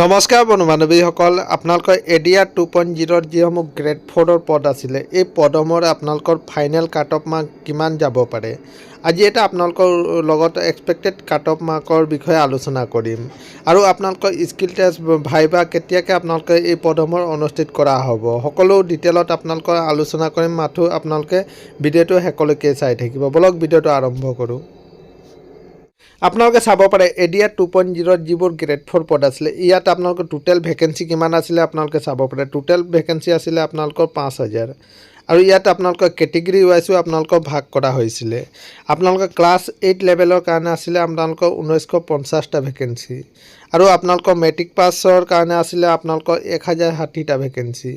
নমস্কাৰ বন্ধু বান্ধৱীসকল, আপোনালোকৰ এডিয়া টু পইণ্ট জিৰ'ৰ যিসমূহ গ্ৰেড ফ'ৰৰ পদ আছিলে, এই পদসমূহৰ আপোনালোকৰ ফাইনেল কাট অফ মাৰ্ক কিমান যাব পাৰে? আজি এটা আপোনালোকৰ লগত এক্সপেক্টেড কাট অফ মাৰ্কৰ বিষয়ে আলোচনা কৰিম। আৰু আপোনালোকৰ স্কিল টেষ্ট ভাইবা কেতিয়াকৈ আপোনালোকে এই পদসমূহ অনুষ্ঠিত কৰা হ'ব? সকলো ডিটেইলত আপোনালোকৰ আলোচনা কৰিম, মাথো আপোনালোকে ভিডিঅ'টো শেষলৈকে চাই থাকিব। বলক, ভিডিঅ'টো আৰম্ভ কৰোঁ। আপোনালোকে চাব পাৰে, এডিয়া টু পইণ্ট জিৰ'ত যিবোৰ গ্ৰেড ফ'ৰ পদ আছিলে, ইয়াত আপোনালোকৰ টোটেল ভেকেঞ্চি কিমান আছিলে, আপোনালোকে চাব পাৰে। টোটেল ভেকেঞ্চি আছিলে আপোনালোকৰ পাঁচ হাজাৰ। আৰু ইয়াত আপোনালোকৰ কেটেগৰী ৱাইজো আপোনালোকক ভাগ কৰা হৈছিলে। আপোনালোকৰ ক্লাছ এইট লেভেলৰ কাৰণে আছিলে আপোনালোকৰ ঊনৈছশ পঞ্চাছটা ভেকেঞ্চি আৰু আপোনালোকৰ মেট্ৰিক পাছৰ কাৰণে আছিলে আপোনালোকৰ এক হাজাৰ ষাঠিটা ভেকেঞ্চি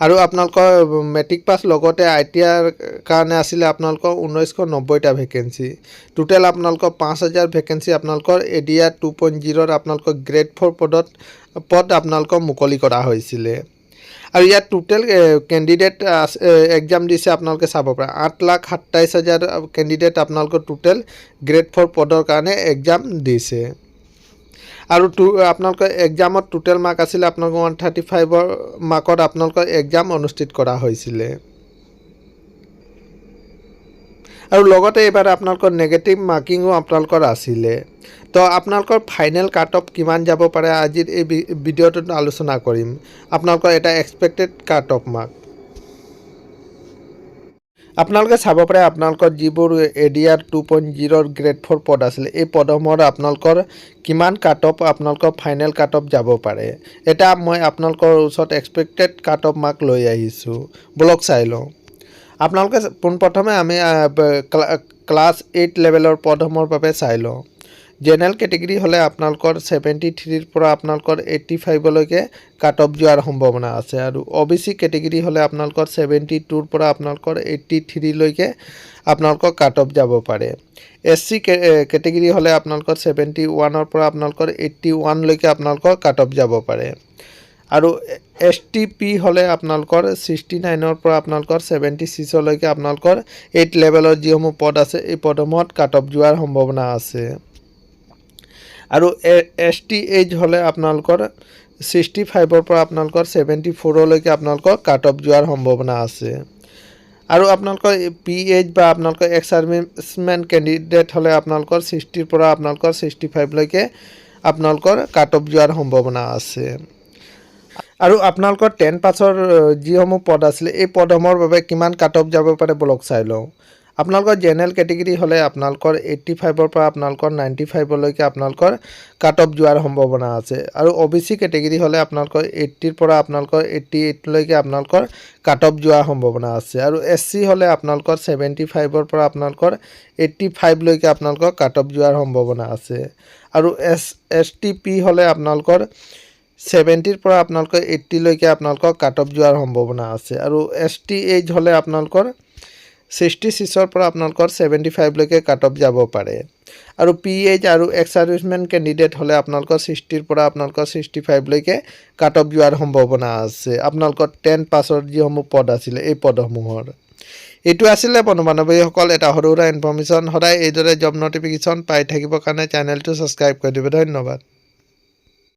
আৰু আপোনালোকৰ মেট্ৰিক পাছ লগতে আই টি আইৰ কাৰণে আছিলে আপোনালোকৰ ঊনৈছশ নব্বৈটা ভেকেঞ্চি টোটেল আপোনালোকৰ পাঁচ হাজাৰ ভেকেঞ্চি আপোনালোকৰ এডিয়া টু পইণ্ট জিৰ'ৰ আপোনালোকৰ গ্ৰেড ফ'ৰ পদত, পদ আপোনালোকৰ মুকলি কৰা হৈছিলে। আৰু ইয়াত টোটেল কেণ্ডিডেট এক্সাম দিছে আপোনালোকে চাব পাৰে। আঠ লাখ সাতাইছ হাজাৰ কেণ্ডিডেট আপোনালোকৰ টোটেল গ্ৰেড ফ'ৰ পদৰ কাৰণে এক্সাম দিছে। আৰু টু আপোনালোকৰ এক্সামত টোটেল মাৰ্ক আছিলে আপোনালোকৰ ওৱান থাৰ্টি ফাইভৰ মাৰ্কত আপোনালোকৰ এক্সাম অনুষ্ঠিত কৰা হৈছিলে। আৰু লগতে এইবাৰ আপোনালোকৰ নেগেটিভ মাৰ্কিঙো আপোনালোকৰ আছিলে। তো, আপোনালোকৰ ফাইনেল কাট অফ কিমান যাব পাৰে, আজিৰ এই ভিডিঅ'টোত আলোচনা কৰিম। আপোনালোকৰ এটা এক্সপেক্টেড কাট অফ মাৰ্ক আপোনালোকে চাব পাৰে আপোনালোকৰ যিবোৰ এডিয়াৰ টু পইণ্ট জিৰ'ৰ গ্ৰেড ফ'ৰ পদ আছিলে, এই পদসমূহৰ আপোনালোকৰ কিমান কাট অফ আপোনালোকৰ ফাইনেল কাট যাব পাৰে। এটা মই আপোনালোকৰ ওচৰত এক্সপেক্টেড কাট অফ মাৰ্ক লৈ আহিছোঁ। বলক চাই লওঁ। আপোনালোকে পোনপ্ৰথমে আমি ক্লাছ এইট লেভেলৰ পদসমূহৰ বাবে চাই লওঁ। জেনেৰেল কেটেগৰী হ'লে আপোনালোকৰ ছেভেণ্টি থ্ৰীৰ পৰা আপোনালোকৰ এইট্টি ফাইভলৈকে কাট অফ যোৱাৰ সম্ভাৱনা আছে। আৰু অ' বি চি কেটেগৰী হ'লে আপোনালোকৰ ছেভেণ্টি টুৰ পৰা আপোনালোকৰ এইট্টি থ্ৰীলৈকে আপোনালোকৰ কাট অফ যাব পাৰে। এছ চি কেটেগৰী হ'লে আপোনালোকৰ ছেভেণ্টি ওৱানৰ পৰা আপোনালোকৰ এইট্টি ওৱানলৈকে আপোনালোকৰ কাট অফ যাব পাৰে। আৰু এছ টি পি হ'লে আপোনালোকৰ ছিক্সটি নাইনৰ পৰা আপোনালোকৰ ছেভেণ্টি ছিক্সলৈকে আপোনালোকৰ এইট লেভেলৰ যিসমূহ পদ আছে, এই পদসমূহত কাট অফ যোৱাৰ সম্ভাৱনা আছে। আৰু এছ টি এইচ হ'লে আপোনালোকৰ ছিক্সটি ফাইভৰ পৰা আপোনালোকৰ ছেভেণ্টি ফ'ৰলৈকে আপোনালোকৰ কাট অফ যোৱাৰ সম্ভাৱনা আছে। আৰু আপোনালোকৰ পি এইচ বা আপোনালোকৰ এক্স ছাৰ্ভিচমেন কেণ্ডিডেট হ'লে আপোনালোকৰ ছিক্সটিৰ পৰা আপোনালোকৰ ছিক্সটি ফাইভলৈকে আপোনালোকৰ কাট অফ যোৱাৰ সম্ভাৱনা আছে। আৰু আপোনালোকৰ টেন পাছৰ যিসমূহ পদ আছিলে, এই পদসমূহৰ বাবে কিমান কাট অফ যাব পাৰে, বলক চাই লওঁ। আপোনালোকৰ জেনেৰেল কেটেগৰী হ'লে আপোনালোকৰ এইট্টি ফাইভৰ পৰা আপোনালোকৰ নাইণ্টি ফাইভলৈকে আপোনালোকৰ কাট অফ যোৱাৰ সম্ভাৱনা আছে। আৰু অ' বি চি কেটেগৰী হ'লে আপোনালোকৰ এইট্টিৰ পৰা আপোনালোকৰ এইট্টি এইটলৈকে আপোনালোকৰ কাট অফ যোৱাৰ সম্ভাৱনা আছে। আৰু এছ চি হ'লে আপোনালোকৰ ছেভেণ্টি ফাইভৰ পৰা আপোনালোকৰ এইট্টি ফাইভলৈকে আপোনালোকৰ কাট অফ যোৱাৰ সম্ভাৱনা আছে। আৰু এছ এছ টি পি হ'লে আপোনালোকৰ ছেভেণ্টিৰ পৰা আপোনালোকৰ এইট্টিলৈকে আপোনালোকৰ কাট অফ যোৱাৰ সম্ভাৱনা আছে। আৰু এছ টি এইচ হ'লে আপোনালোকৰ ছিক্সটি ছিক্সৰ পৰা আপোনালোকৰ ছেভেণ্টি ফাইভলৈকে কাট অফ যাব পাৰে। আৰু পি এইচ আৰু এক্স কেণ্ডিডেট হ'লে আপোনালোকৰ ছিক্সটিৰ পৰা আপোনালোকৰ ছিক্সটি ফাইভলৈকে কাট অফ যোৱাৰ সম্ভাৱনা আছে। আপোনালোকৰ টেন পাছৰ যিসমূহ পদ আছিলে, এই পদসমূহৰ। এইটো আছিলে বন্ধু বান্ধৱীসকল, এটা সৰু সুৰা ইনফৰ্মেশ্যন সদায় এইদৰে জব নটিফিকেশ্যন পাই থাকিবৰ কাৰণে চেনেলটো ছাবস্ক্ৰাইব কৰি দিব। ধন্যবাদ।